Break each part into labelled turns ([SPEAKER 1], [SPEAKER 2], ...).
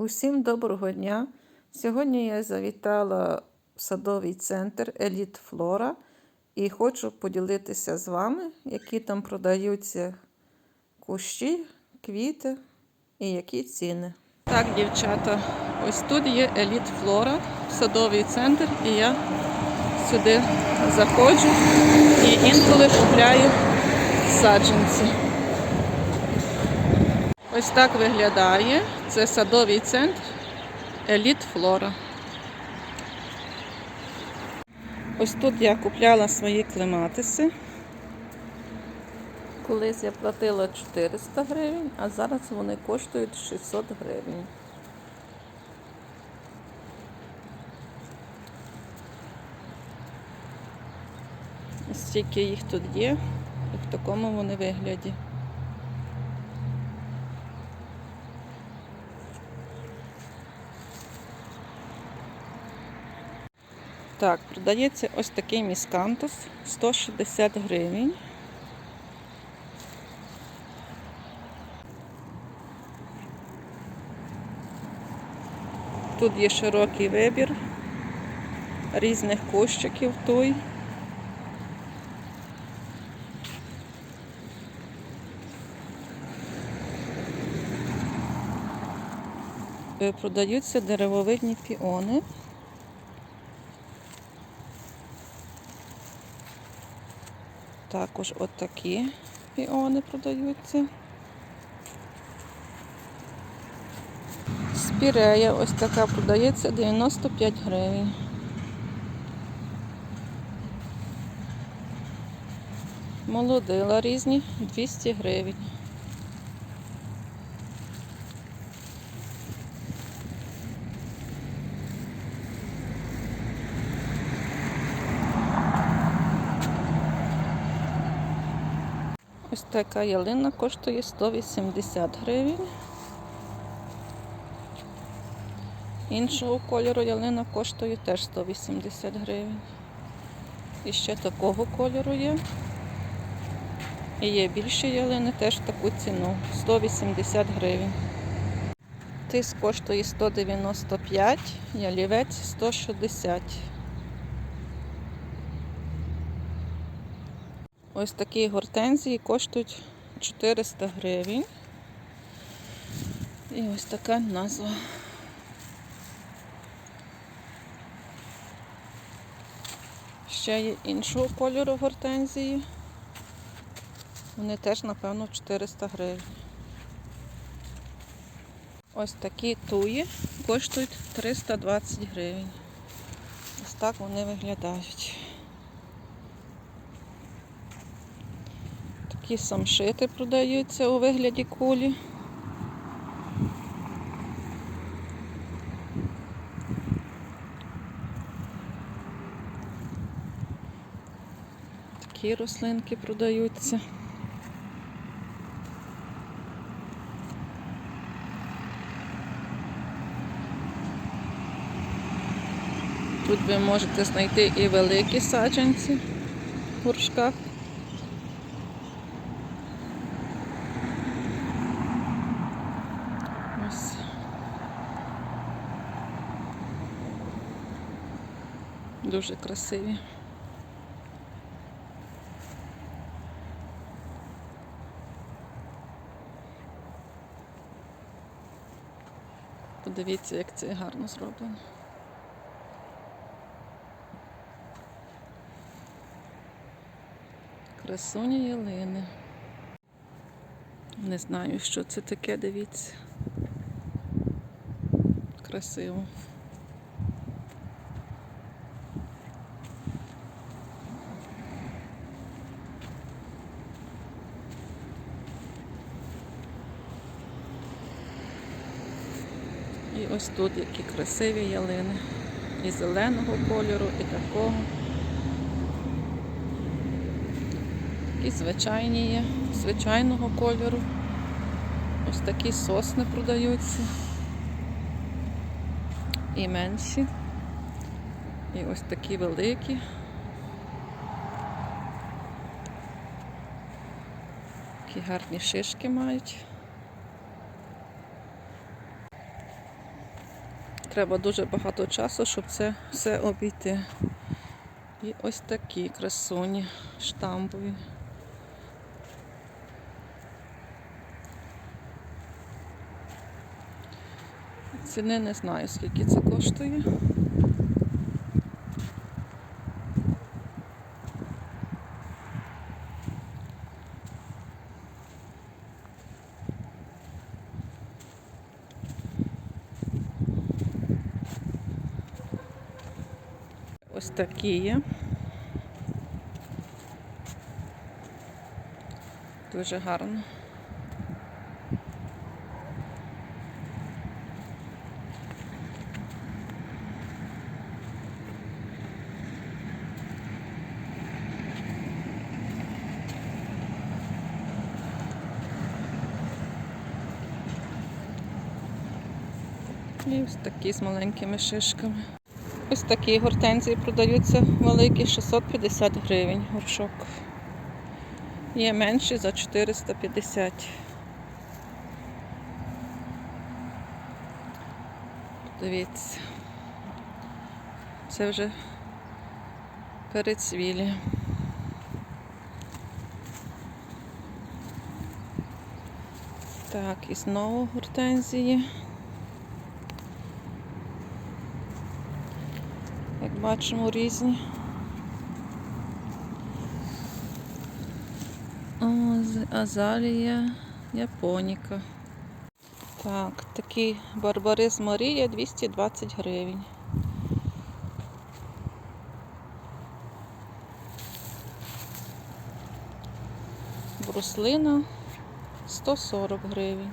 [SPEAKER 1] Усім доброго дня! Сьогодні я завітала в садовий центр Еліт Флора і хочу поділитися з вами, які там продаються кущі, квіти і які ціни. Так, дівчата, ось тут є Еліт Флора, садовий центр, і я сюди заходжу і інколи купляю саджанці. Ось так виглядає. Це садовий центр Еліт Флора. Ось тут я купляла свої клематиси. Колись я платила 400 гривень, а зараз вони коштують 600 гривень. Стільки їх тут є, в такому вони вигляді. Так, продається ось такий міскантус 160 гривень. Тут є широкий вибір різних кущиків той. Е, Продаються деревовидні піони. Також отакі такі піони продаються. Спірея ось така продається 95 гривень. Молодила різні 200 гривень. Ось така ялина коштує 180 гривень. Іншого кольору ялина коштує теж 180 гривень. І ще такого кольору є. І є більші ялини теж таку ціну 180 гривень. Тис коштує 195, ялівець 160. Ось такі гортензії коштують 400 гривень. І ось така назва. Ще є іншого кольору гортензії. Вони теж, напевно, 400 гривень. Ось такі туї коштують 320 гривень. Ось так вони виглядають. Такі самшити продаються у вигляді кулі. Такі рослинки продаються. Тут ви можете знайти і великі саджанці в горшках. Ось. Дуже красиві. Подивіться, як це гарно зроблено. Красуні ялини. Не знаю, що це таке, дивіться. Красиво. Тут які красиві ялини. І зеленого кольору, і такого. І звичайні є, звичайного кольору. Ось такі сосни продаються. І менші. І ось такі великі. Такі гарні шишки мають. Треба дуже багато часу, щоб це все обійти. І ось такі красуні штамбові. Ціни не знаю, скільки це коштує. Є. Дуже гарно. І ось такі з маленькими шишками. Ось такі гортензії продаються великі 650 гривень горшок. Є менші за 450. Дивіться. Це вже перецвілі. Так, і знову гортензії. Як бачимо, різні. Аз- Азалія, Японіка. Так, такий Барбарис Марія 220 гривень. Бруслина 140 гривень.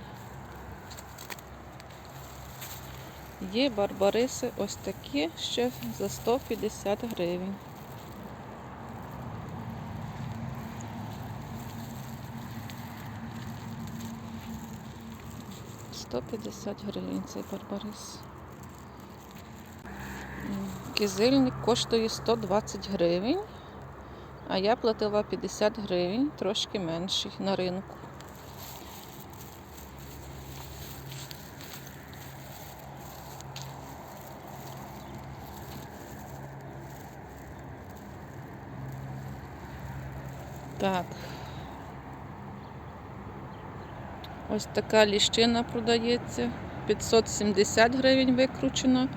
[SPEAKER 1] Є барбариси ось такі ще за 150 гривень. Сто п'ятдесят гривень цей барбарис. Кизильник коштує 120 гривень, а я платила 50 гривень, трошки менший на ринку. Так. Ось така ліщина продається. 570 гривень викручена.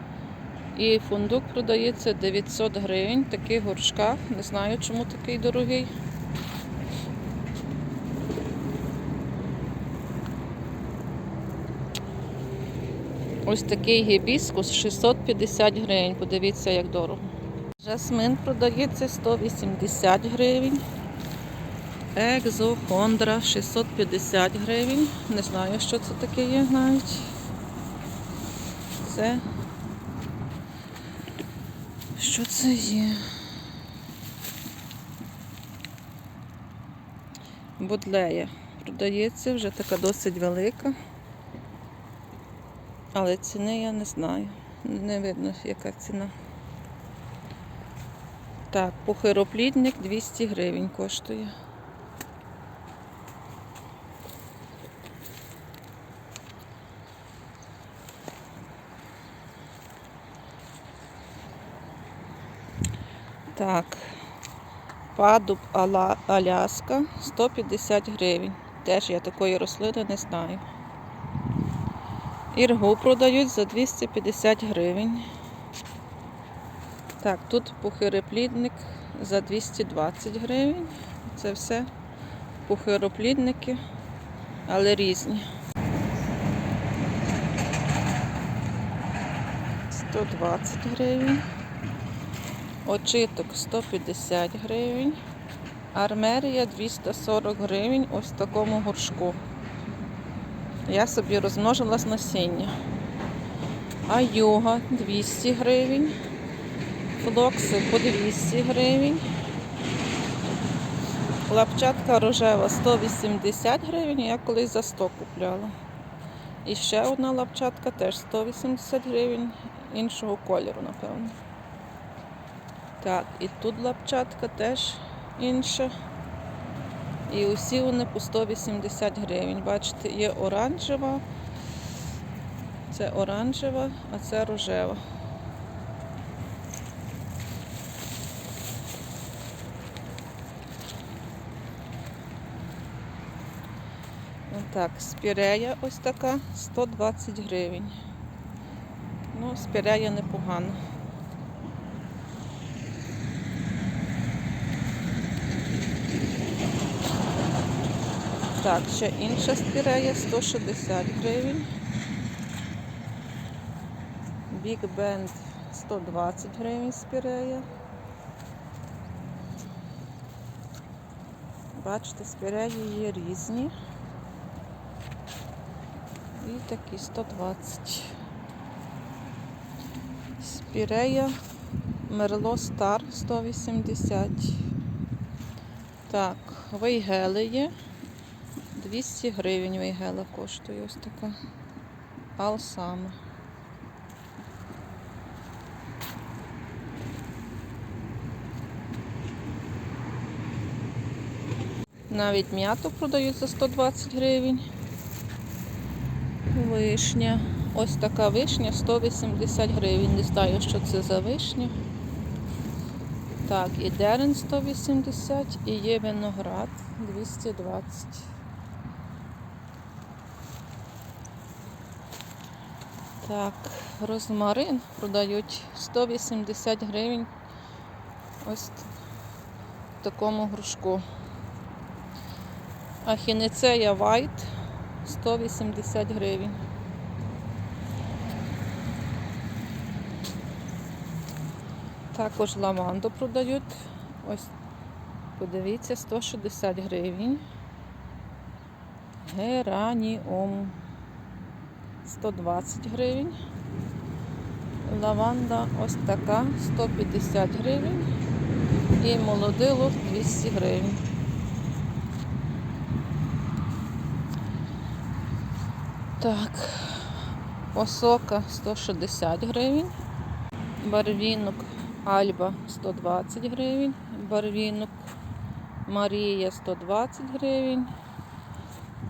[SPEAKER 1] І фундук продається 900 гривень. В таких горшках. Не знаю, чому такий дорогий. Ось такий гібіскус 650 гривень. Подивіться, як дорого. Жасмин продається 180 гривень. Екзо Хондра 650 гривень. Не знаю, що це таке є навіть. Це. Що це є? Будлея. Продається вже така досить велика. Але ціни я не знаю. Не видно, яка ціна. Так, похироплідник 200 гривень коштує. Так, падуб Аляска 150 гривень. Теж я такої рослини не знаю. Іргу продають за 250 гривень. Так, тут пухироплідник за 220 гривень. Це все пухироплідники, але різні. 120 гривень. Очиток 150 гривень. Армерія 240 гривень ось в такому горшку. Я собі розмножила з насіння. А юга 200 гривень. Флокси по 200 гривень. Лапчатка рожева 180 гривень, я колись за 100 купляла. І ще одна лапчатка теж 180 гривень іншого кольору, напевно. Так, і тут лапчатка теж інша. І усі вони по 180 гривень. Бачите, є оранжева, Це оранжева, а це рожева. Так, спірея ось така 120 гривень. Ну, спірея непогана. Так, ще інша спірея 160 гривень. Big Band 120 гривень спірея. Бачите, спіреї є різні. І такі 120. Спірея Мерло Стар 180. Так, вейгели є. 200 гривень вейгела коштує ось така. Алсама. Навіть м'яту продають за 120 гривень. Вишня. Ось така вишня 180 гривень. Не знаю, що це за вишня. Так, і дерен 180 і є виноград 220. Так, розмарин продають 180 гривень. Ось в такому грушку. Ахінецея White 180 гривень. Також лаванду продають. Ось, подивіться, 160 гривень. Гераніум 120 гривень. Лаванда ось така 150 гривень. І молодило 200 гривень. Так, осока 160 гривень, барвінок Альба 120 гривень, барвінок Марія 120 гривень,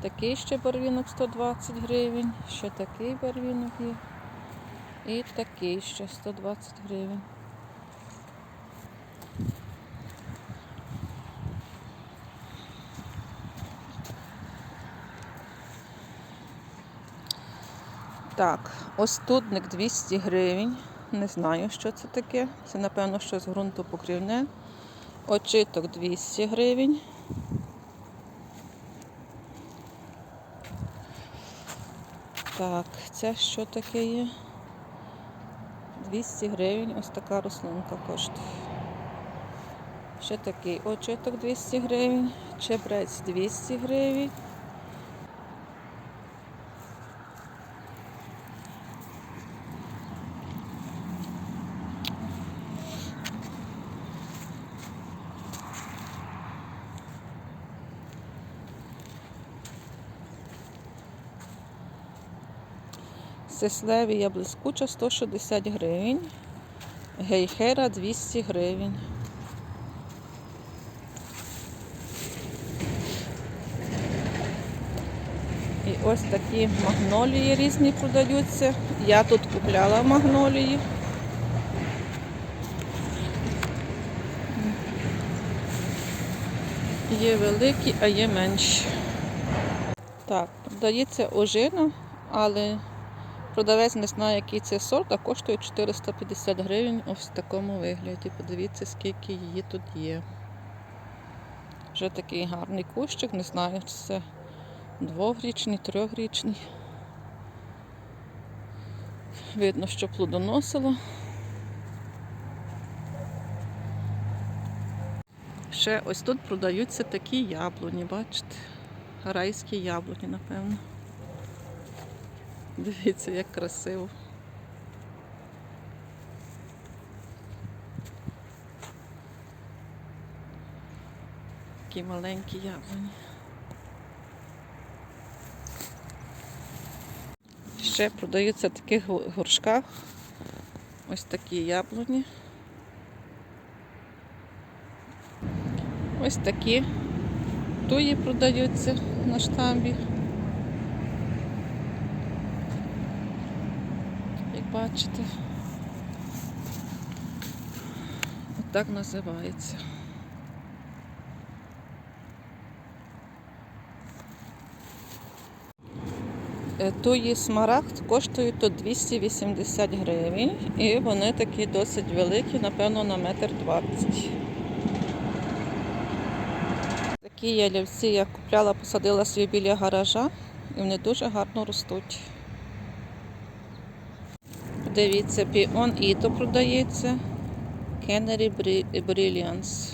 [SPEAKER 1] такий ще барвінок 120 гривень, ще такий барвінок є. І такий ще 120 гривень. Так, остудник 200 гривень. Не знаю, що це таке. Це, напевно, щось ґрунтопокрівне. Очиток 200 гривень. Так, це що таке є? 200 гривень. Ось така рослинка коштує. Ще такий очиток 200 гривень, чебрець 200 гривень. Сеслевія блискуча 160 гривень. Гейхера 200 гривень. І ось такі магнолії різні продаються. Я тут купляла магнолії. Є великі, а є менші. Так, продається ожина, але продавець не знає, який це сорт, а коштує 450 гривень ось в такому вигляді. Подивіться, скільки її тут є. Вже такий гарний кущик, не знаю, чи це двохрічний, трьохрічний. Видно, що плодоносило. Ще ось тут продаються такі яблуні, бачите? Райські яблуні, напевно. Дивіться, як красиво. Такі маленькі яблуні. Ще продаються в таких горшках. Ось такі яблуні. Ось такі туї продаються на штамбі. Бачите. Отак називається. Е, Туї смарагд коштують тут 280 гривень, і вони такі досить великі, напевно, на метр двадцять. Такі ялівці я купляла, посадила собі біля гаража, і вони дуже гарно ростуть. Дивіться, піон іто продається. Bri- Brilliance.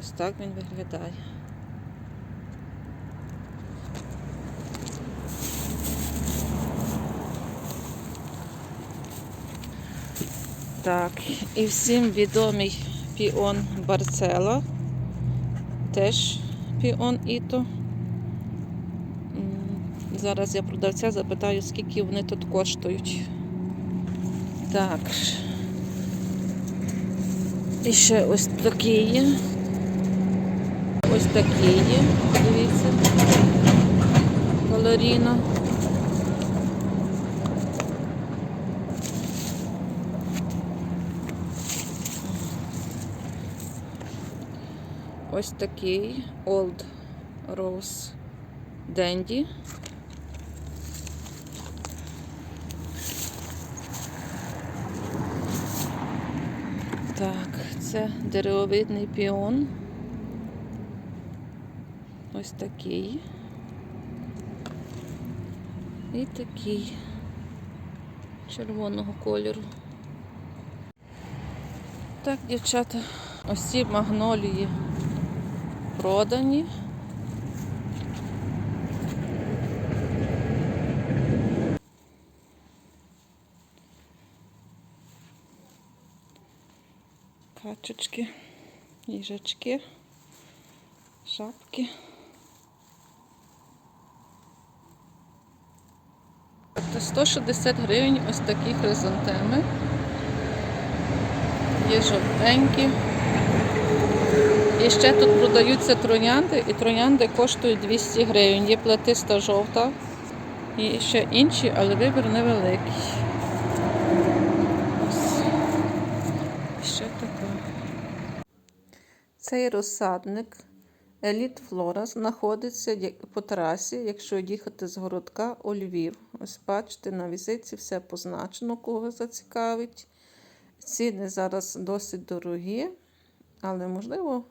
[SPEAKER 1] Ось так він виглядає. Так, і всім відомий піон Барцела. Теж піон Іто. Зараз я продавця запитаю, скільки вони тут коштують. Так. І ще ось такі є. Ось такі є. Дивіться. Колоріно. Ось такий Old Rose Dandy. Так, це деревовидний піон. Ось такий. І такий червоного кольору. Так, дівчата, ось ці магнолії продані. Качечки, їжачки, шапки. Тобто 160 гривень ось такі хризантеми. Є жовтенькі. І ще тут продаються троянди, і троянди коштують 200 гривень. Є плетиста жовта і ще інші, але вибір невеликий. Ось. Ще така. Цей розсадник Еліт Флора знаходиться по трасі, якщо їхати з городка у Львів. Ось бачите, на візиці все позначено, кого зацікавить. Ціни зараз досить дорогі, але можливо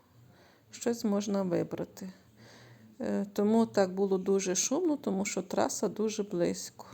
[SPEAKER 1] щось можна вибрати. Е, Тому так було дуже шумно, тому що траса дуже близько.